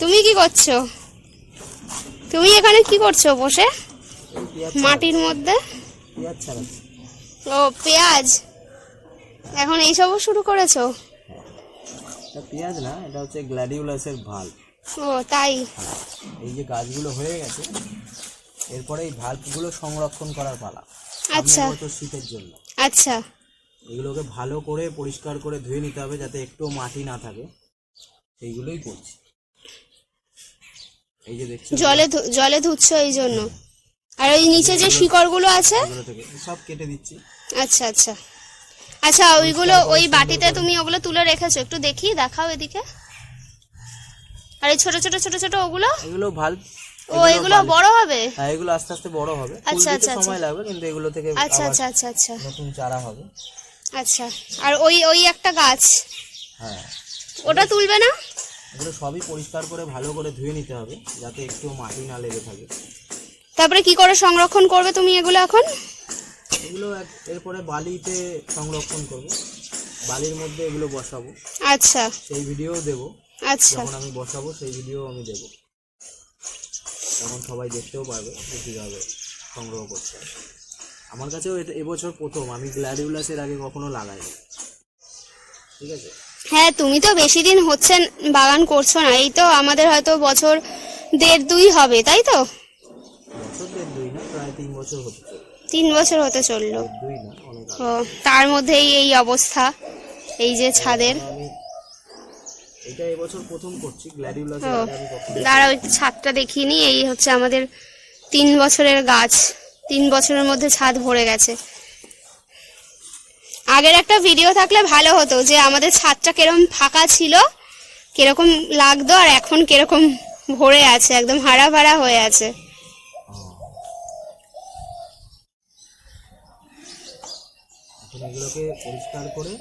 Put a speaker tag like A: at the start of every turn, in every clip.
A: তুমি কি করছ? তুমি এখানে কি করছ বসে? মাটির মধ্যে? ও পেঁয়াজ? এখন এইসবও শুরু করেছ?
B: পেঁয়াজ না এটা হচ্ছে গ্ল্যাডিউলাসের ভালো
A: ও তাই?
B: এই যে গাছগুলো হয়ে গেছে এরপরে এই ভাল্বগুলো সংরক্ষণ করার পালা।
A: আচ্ছা।
B: শীতের জন্য।
A: আচ্ছা।
B: এগুলোকে ভালো করে পরিষ্কার করে ধুয়ে নিতে হবে যাতে একটু মাটি না থাকে। এইগুলোই করছি। এই যে দেখছ
A: জলে জলে ধুচ্ছো এই জন্য। আর ওই নিচে যে শিকড়গুলো আছে?
B: সব কেটে দিচ্ছি।
A: আচ্ছা আচ্ছা। আচ্ছা ওইগুলো ওই বাটিতে তুমি ওগুলো তুলে রেখেছো। একটু দেখি দেখাও এদিকে। আর এই ছোট ছোট ছোট ছোট ওগুলো?
B: এগুলো ভালো
A: ও এগুলো বড় হবে?
B: হ্যাঁ এগুলো আস্তে আস্তে বড় হবে।
A: আচ্ছা, আচ্ছা,
B: সময় লাগবে কিন্তু এগুলো থেকে
A: আচ্ছা আচ্ছা আচ্ছা আচ্ছা।
B: নতুন চারা হবে।
A: আচ্ছা। আর ওই ওই একটা গাছ?
B: হ্যাঁ।
A: ওটা তুলবে না?
B: এগুলো সবই পরিষ্কার করে ভালো করে ধুয়ে নিতে হবে যাতে একটু মাটি না লেগে থাকে।
A: তারপরে কি করে সংরক্ষণ করবে তুমি এগুলো এখন?
B: এগুলো এরপরে বালিতে সংরক্ষণ করব। বালির মধ্যে এগুলো বসাবো।
A: আচ্ছা।
B: সেই ভিডিও দেব।
A: আচ্ছা।
B: যখন আমি বসাবো সেই ভিডিও আমি দেব। তখন সবাই দেখতেও পারবে যে কীভাবে সংগ্রহ করছে। আমার কাছেও এটা এবছর প্রথম। আমি গ্ল্যাডিউলাসের আগে কখনো লাগাইনি। ঠিক আছে?
A: হ্যাঁ তুমি তো বেশি দিন হচ্ছে বাগান করছ না এই তো আমাদের হয়তো বছর দেড় দুই হবে তাই তো?
B: তিন বছর হতে
A: চলল। ও তার মধ্যেই এই অবস্থা এই যে ছাদের।
B: এটা এবছর প্রথম করছি
A: ছাদটা দেখিনি এই হচ্ছে আমাদের তিন বছরের গাছ তিন বছরের মধ্যে ছাদ ভরে গেছে। আগের একটা ভিডিও থাকলে ভালো হতো যে আমাদের ছাদটা কীরকম ফাঁকা ছিল কীরকম লাগতো আর এখন কীরকম ভরে আছে একদম হারা ভাড়া হয়ে আছে।
B: এগুলোকে পরিষ্কার করে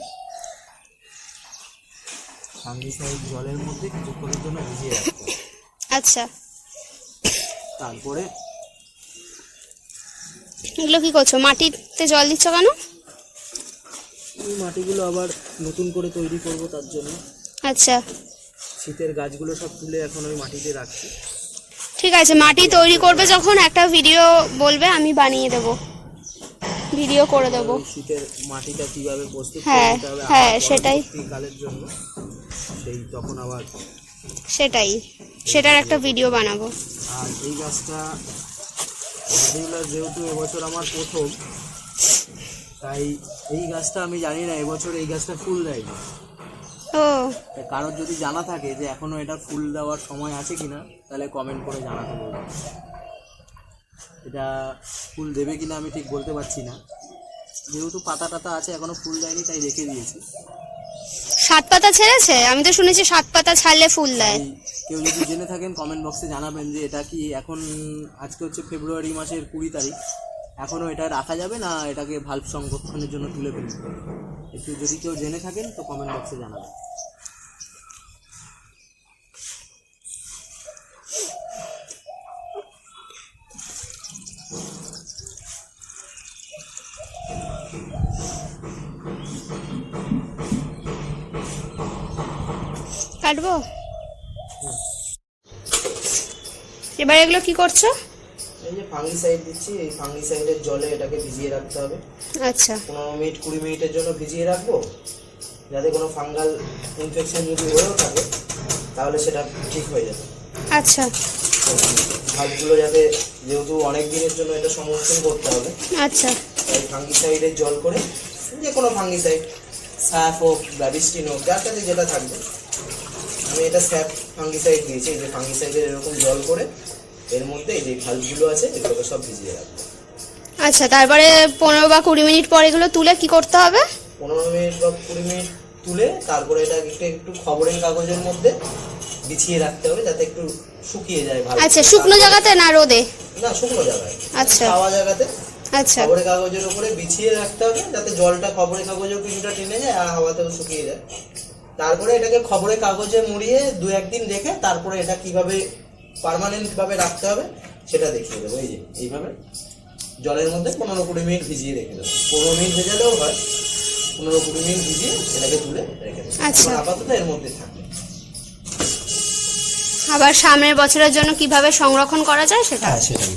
B: ফাঙ্গিসাইড জলের মধ্যে কিছুক্ষণের জন্য ভিজিয়ে রাখতে
A: আচ্ছা।
B: তারপরে
A: এগুলো কি করছ? মাটিতে জল দিচ্ছ কেন?
B: এই মাটিগুলো আবার নতুন করে তৈরি করব তার জন্য।
A: আচ্ছা।
B: শীতের গাছগুলো সব তুলে এখন আমি মাটিতে রাখছি।
A: ঠিক আছে মাটি তৈরি করবে যখন একটা ভিডিও বলবে আমি বানিয়ে দেব। ভিডিও করে দেব।
B: শীতের মাটিটা কীভাবে প্রস্তুত
A: হ্যাঁ,
B: হবে
A: হ্যাঁ, সেটাই।
B: পরবর্তীকালের জন্য সেই তখন আবার
A: সেটাই। সেটার একটা ভিডিও বানাবো।
B: আর এই গাছটা যেহেতু এবছর আমার প্রথম তাই এই গাছটা আমি জানি না এবছর এই গাছটা ফুল দেয়নি।
A: ও।
B: কারোর যদি জানা থাকে যে এখনও এটা ফুল দেওয়ার সময় আছে কিনা তাহলে কমেন্ট করে জানাতে বলব। এটা ফুল দেবে কিনা আমি ঠিক বলতে পারছি না। যেহেতু পাতা টাতা আছে এখনও ফুল দেয়নি তাই রেখে দিয়েছি।
A: সাত পাতা ছেড়েছে? আমি তো শুনেছি সাত পাতা ছাড়লে ফুল দেয়।
B: কেউ যদি জেনে থাকেন কমেন্ট বক্সে জানাবেন যে এটা কি এখন আজকে হচ্ছে ফেব্রুয়ারি মাসের কুড়ি তারিখ। এখনও এটা রাখা যাবে না, এটাকে ভাল্ব সংরক্ষণের জন্য তুলে ফেলতে হবে? একটু যদি কেউ জেনে থাকেন, তো কমেন্ট বক্সে জানাবেন।
A: কাটবো? এবার এগুলো কি করছ?
B: এই যে ফাঙ্গিসাইড দিচ্ছি এই ফাঙ্গিসাইডের জলে এটাকে ভিজিয়ে রাখতে হবে।
A: আচ্ছা।
B: পনেরো মিনিট কুড়ি মিনিটের জন্য ভিজিয়ে রাখব। যাতে কোনো ফাঙ্গাল ইনফেকশন যদি হয়েও থাকে তাহলে সেটা ঠিক হয়ে যাবে।
A: আচ্ছা।
B: ভাতগুলো যাতে যেহেতু অনেক দিনের জন্য এটা সংরক্ষণ করতে হবে
A: আচ্ছা।
B: তাই ফাঙ্গিসাইডের জল করে যে কোনো ফাঙ্গিসাইড স্যাপ হোক ব্যাবিস্টিন হোক যার কাছে যেটা থাকবে। আমি এটা স্যাপ ফাঙ্গিসাইড দিয়েছি এই যে ফাঙ্গিসাইডের এরকম জল করে এর মধ্যে এই যে ভালগুলো আছে এগুলোকে সব ভিজিয়ে রাখব।
A: আচ্ছা তারপরে পনেরো বা কুড়ি মিনিট পর এগুলো তুলে কি করতে হবে?
B: পনেরো মিনিট বা কুড়ি মিনিট তুলে তারপরে এটা একটু একটু খবরের কাগজের মধ্যে বিছিয়ে রাখতে হবে যাতে একটু শুকিয়ে যায় ভালো
A: আচ্ছা শুকনো জায়গাতে না রোদে?
B: না শুকনো জায়গায়।
A: আচ্ছা।
B: খাওয়া জায়গাতে।
A: আচ্ছা।
B: খবরের কাগজের উপরে বিছিয়ে রাখতে হবে যাতে জলটা খবরের কাগজেও কিছুটা টেনে যায় আর হাওয়াতেও শুকিয়ে যায়। তারপরে এটাকে খবরের কাগজে মুড়িয়ে দু একদিন রেখে তারপরে এটা কীভাবে পার্মানেন্ট ভাবে রাখতে হবে সেটা দেখিয়ে দেবো। এই যে এইভাবে জলের মধ্যে পনেরো কুড়ি মিনিট ভিজিয়ে রেখে দেবো। পনেরো মিনিট ভেজালেও হয় পনেরো কুড়ি মিনিট ভিজিয়ে এটাকে তুলে রেখে দেবো।
A: আচ্ছা।
B: আপাতত এর মধ্যে থাকবে।
A: আবার সামনের বছরের জন্য কীভাবে সংরক্ষণ করা যায় সেটা?
B: আছে সেটাই।